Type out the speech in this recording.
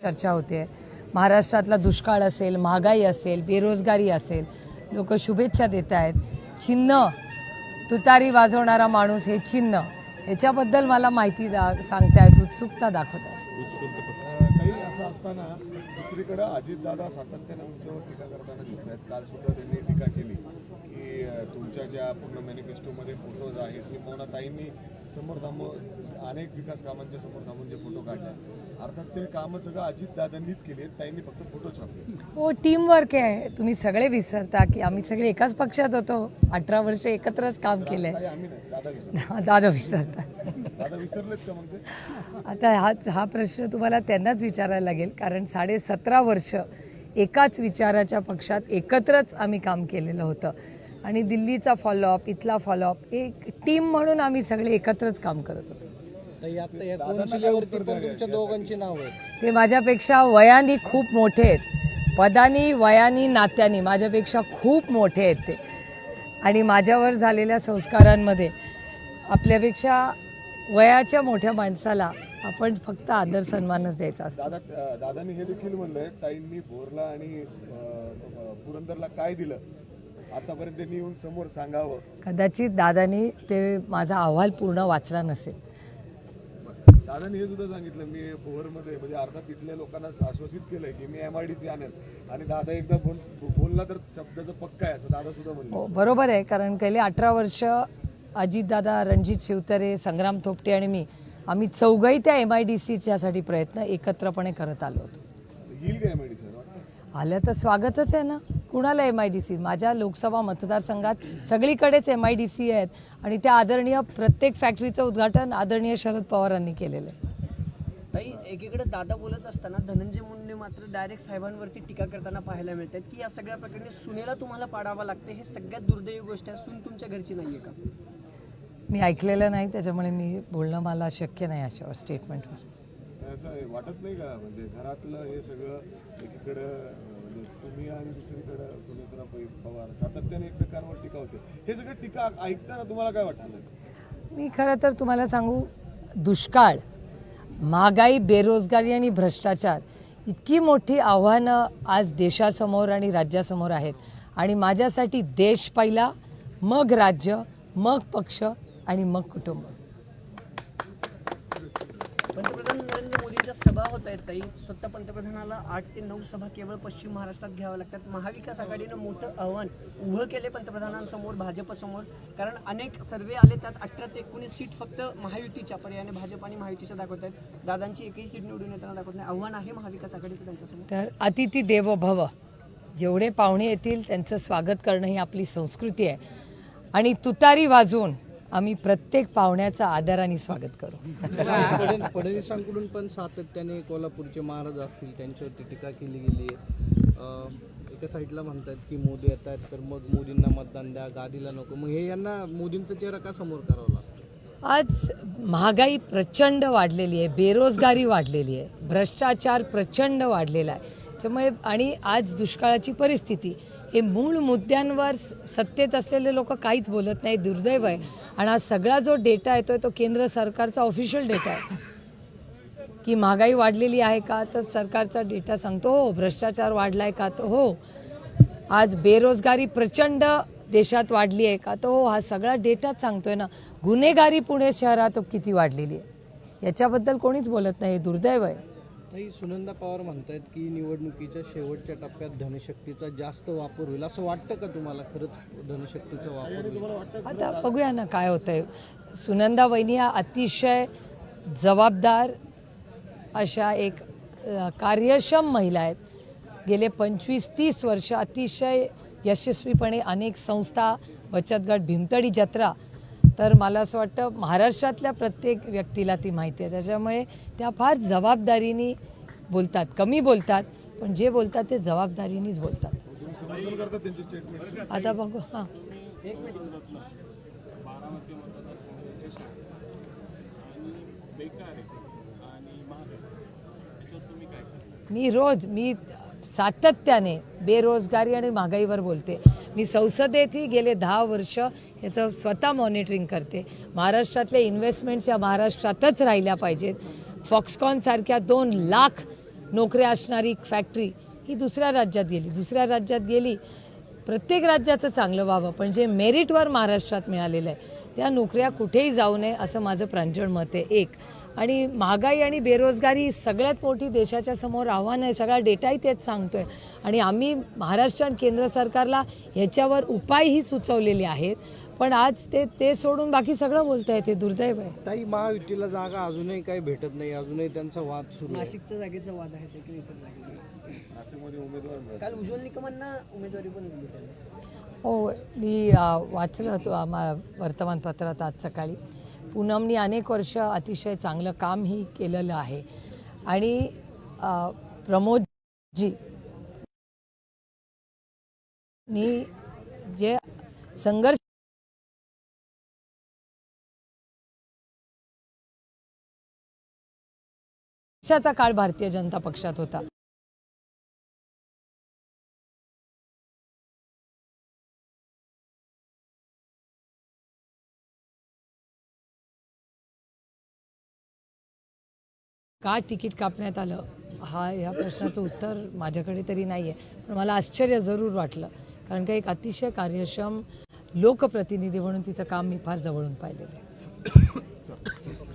चर्चा होते. महाराष्ट्रातला दुष्काळ असेल महागाई असेल बेरोजगारी असेल लोक शुभेच्छा देत आहेत. चिन्ह तुतारी वाजवणारा माणूस हे चिन्ह ह्याच्याबद्दल मला माहिती दा सांगतायत उत्सुकता दाखवत आहेत काही असं असताना दुसरीकडे अजितदादा सातत्याने तुमच्यावर टीका करताना दिसत आहेत. काल सुद्धा त्यांनी टीका केली की तुमच्या ज्या पूर्ण मॅनिफेस्टोमध्ये फोटोज आहेत किंवा ताईंनी समोर थांबून अनेक विकास कामांच्या समोर थांबून जे फोटो काढले. अर्थात ते कामं सगळं अजितदादांनीच केली आहेत. ताईंनी फक्त फोटो छापले. हो टीम वर्क आहे. तुम्ही सगळे विसरता की आम्ही सगळे एकाच पक्षात होतो. अठरा वर्ष एकत्रच काम केलंय. ताई आम्ही नाही. दादा विसरले दादा विसरता. आता हा हा प्रश्न तुम्हाला त्यांनाच विचारायला लागेल कारण साडे सतरा वर्ष एकाच विचाराच्या पक्षात एकत्रच आम्ही काम केलेलं होतं. आणि दिल्लीचा फॉलोअप इथला फॉलोअप एक टीम म्हणून आम्ही सगळे एकत्रच काम करत होतो. तर आता या कौन्सिलवरती पण तुमच्या दोघांची नावं आहेत. ते माझ्यापेक्षा वयाने खूप मोठे आहेत. पदानी वयानी नात्यानी माझ्यापेक्षा खूप मोठे आहेत ते. आणि माझ्यावर झालेल्या संस्कारांमध्ये आपल्यापेक्षा वयाच्या मोठ्या माणसाला आपण फक्त आदर सन्मानच द्यायचा असतो. दादा दादांनी हे देखील म्हणलंय ताईंनी भोरला आणि पुरंदरला काय दिलं? आतापर्यंत त्यांनी येऊन समोर सांगावं. कदाचित दादानी ते माझा अहवाल पूर्ण वाचला नसेल. दादाने हे सुद्धा सांगितलं मी भोरमध्ये म्हणजे अर्थात तिथल्या लोकांना आश्वासित केलंय की मी एम आय डी सी आणेल. आणि दादा एकदा बोल बोलला तर शब्दाचं पक्का आहे असं दादा सुद्धा म्हणले. हो बरोबर आहे कारण गेले अठरा वर्ष अजितदादा रणजित शिवतरे संग्राम थोपटे आणि मी आम्ही चौघही त्या एम आय डी सीच्यासाठी प्रयत्न एकत्रपणे करत आलो होतो. येईल का एम आय डी सी वाटतं आलं तर स्वागतच आहे ना? कुणाला एम आय डी सी माझ्या लोकसभा मतदारसंघात सगळीकडेच एम आय डी सी आहेत आणि त्या आदरणीय प्रत्येक फॅक्टरीचं उद्घाटन आदरणीय शरद पवारांनी केलेलं आहे. ताई एकीकडे दादा बोलत असताना धनंजय मुंडे मात्र डायरेक्ट साहेबांवरती टीका करताना पाहायला मिळतात की या सगळ्या प्रकरणी सुनेला तुम्हाला पाडावं लागते हे सगळ्यात दुर्दैवी गोष्ट आहे सून तुमच्या घरची नाहीये का? मी ऐकलेलं नाही त्याच्यामुळे मी बोलणं मला शक्य नाही अशावर स्टेटमेंटवर असं वाटत नाही का? म्हणजे घरातलं हे सगळं एकीकडं म्हणजे तुम्ही आणि दुसरीकडं पवार सातत्याने एकमेकांवर टीका होते. हे सगळं टीका ऐकताना तुम्हाला काय मी खरं तर तुम्हाला सांगू दुष्काळ महागाई बेरोजगारी आणि भ्रष्टाचार इतकी मोठी आव्हानं आज देशासमोर आणि राज्यासमोर आहेत. आणि माझ्यासाठी देश पहिला मग राज्य मग पक्ष आणि मग कुटुंब. पंतप्रधान नरेंद्र मोदींच्या सभा होत आहेत ताई. स्वतः पंतप्रधानाला आठ ते नऊ सभा केवळ पश्चिम महाराष्ट्रात घ्याव्या लागतात. महाविकास आघाडीनं मोठं आव्हान उभं केले पंतप्रधानांसमोर भाजपसमोर. कारण अनेक सर्वे आले त्यात अठरा ते एकोणीस सीट फक्त महायुतीच्या पर्यायाने भाजप आणि महायुतीच्या दाखवत आहेत. दादांची एकही सीट निवडून येताना दाखवत नाही. आव्हान आहे महाविकास आघाडीचं त्यांच्यासमोर. तर अतिथी देवो भव जेवढे पाहुणे येतील त्यांचं स्वागत करणं ही आपली संस्कृती आहे. आणि तुतारी वाजवून आम्ही प्रत्येक पाहुण्याचं आदराने स्वागत करू. फडण- फडणवीसांकडून पण सातत्याने कोल्हापूरचे महाराज असतील त्यांच्यावरती टीका केली गेली आहे. एका साईडला म्हणतात की मोदी येत आहेत तर मग मोदींना मतदान द्या गादीला नको. मग हे यांना मोदींचा चेहरा का समोर करावा लागतो? आज महागाई प्रचंड वाढलेली आहे बेरोजगारी वाढलेली आहे भ्रष्टाचार प्रचंड वाढलेला आहे. त्यामुळे आणि आज दुष्काळाची परिस्थिती हे मूळ मुद्द्यांवर स- सत्तेत असलेले लोक काहीच बोलत नाही दुर्दैव आहे. आणि आज सगळा जो डेटा येतोय तो केंद्र सरकारचा ऑफिशियल डेटा आहे. की महागाई वाढलेली आहे का तर सरकारचा डेटा सांगतो हो भ्रष्टाचार वाढलाय का तर हो. आज बेरोजगारी प्रचंड देशात वाढली आहे का तर हो हा सगळा डेटाच सांगतोय ना. गुन्हेगारी पुणे शहरात किती वाढलेली आहे? याच्याबद्दल कोणीच बोलत नाही हे दुर्दैव आहे. ताई सुनंदा पवार म्हणतायत की निवडणुकीच्या शेवटच्या टप्प्यात धनशक्तीचा जास्त वापर होईल असं वाटतं का तुम्हाला? खरंच धनशक्तीचा वापर होईल. आता बघूया ना काय होतंय. सुनंदा वहिनी या अतिशय जबाबदार अशा एक कार्यक्षम महिला आहेत. गेले पंचवीस तीस वर्ष अतिशय यशस्वीपणे अनेक संस्था बचत गट भीमतडी जत्रा तर मला असं वाटतं महाराष्ट्रातल्या प्रत्येक व्यक्तीला ती माहिती आहे. त्याच्यामुळे त्या फार जबाबदारीने बोलतात. कमी बोलतात पण जे बोलतात ते जबाबदारीनेच बोलतात. आता बघू हां. मी रोज मी सातत्याने बेरोजगारी आणि महागाईवर बोलते. मी संसदेतही गेले दहा वर्ष याचं स्वतः मॉनिटरिंग करते. महाराष्ट्रातले इन्व्हेस्टमेंट्स या महाराष्ट्रातच राहिल्या पाहिजेत. फॉक्सकॉनसारख्या दोन लाख नोकऱ्या असणारी फॅक्टरी ही दुसऱ्या राज्यात गेली. दुसऱ्या राज्यात गेली प्रत्येक राज्याचं चांगलं व्हावं पण जे मेरिटवर महाराष्ट्रात मिळालेलं आहे त्या नोकऱ्या कुठेही जाऊ नये असं माझं प्रांजळ मत आहे. एक आणि महागाई आणि बेरोजगारी ही सगळ्यात मोठी देशाच्या समोर आव्हान आहे. सगळा डेटाही तेच सांगतोय. आणि आम्ही महाराष्ट्र आणि केंद्र सरकारला ह्याच्यावर उपायही सुचवलेले आहेत. पण आज ते ते सोडून बाकी सगळं बोलत आहे ते दुर्दैव आहे. ताई महायुतीला जागा अजूनही काही भेटत नाही. अजूनही त्यांचा वाद सुरू आहे. नाशिकच्या जागेचा वाद आहे ते की इतर जागेचा. नाशिकमध्ये उमेदवार मिळत काल उज्ज्वल निकमांना उमेदवारी पण दिली हो मी वाचलं होतं आम्हा वर्तमानपत्रात आज सकाळी. पूनमनी अनेक वर्ष अतिशय चांगलं कामही केलेलं आहे. आणि प्रमोदजी नी जे संघर्ष चा काळ भारतीय जनता पक्षात होता. का तिकीट कापण्यात आलं? हा या प्रश्नाचं उत्तर माझ्याकडे तरी नाही आहे पण मला आश्चर्य जरूर वाटलं. कारण का एक अतिशय कार्यक्षम लोकप्रतिनिधी म्हणून तिचं काम मी फार जवळून पाहिलेलं आहे.